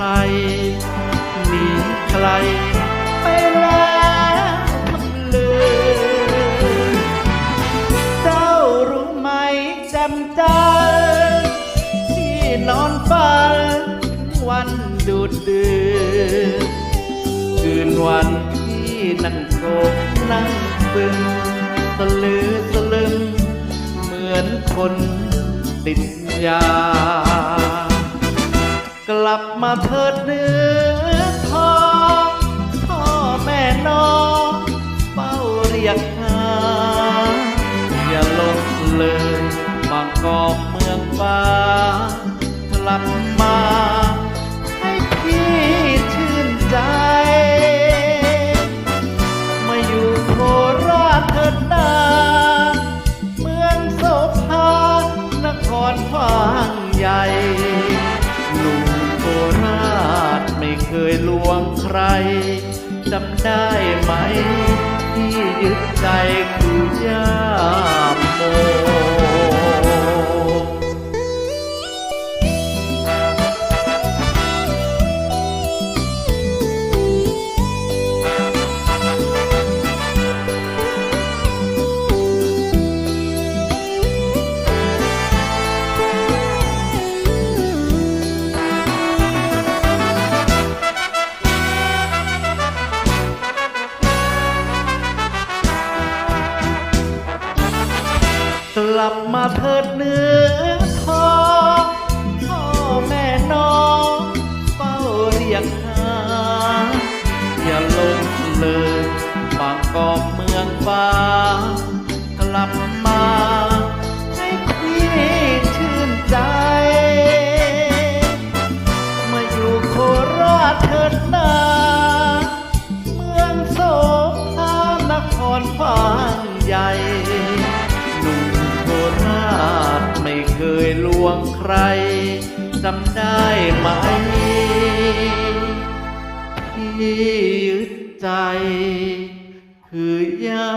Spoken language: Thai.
ไทยมีใครไปแล้วมันลืมเจ้ารู้ไหมจำใจที่นอนฝันวันดูดเดือมคืนวันที่นั่งโกกนั่งบึงะลือตะลึงเหมือนคนติดยา กลับมาเถิดเนื้อทองพ่อแม่น้องเฝ้าเรียกหา อย่าลงเลยบางกอกเมืองฟ้ากลับมาให้พี่ชื่นใจ มาอยู่โคราชเถิดนาเมืองโสภานครฟางใหญ่ เคยลวงใครจำได้ไหม ที่ยึดใจคือย่า ลับมาเถิดเนื้อทองพ่อแม่น้องเฝ้าเรียกหา อย่าลงเลยบางกอกเมืองฟ้ากลับมาให้พี่ชื่นใจ มาอยู่โคราชเถิดนาเมืองโสภานครฟางใหญ่ วงใครจำได้ไหมที่ยึดใจ คือยา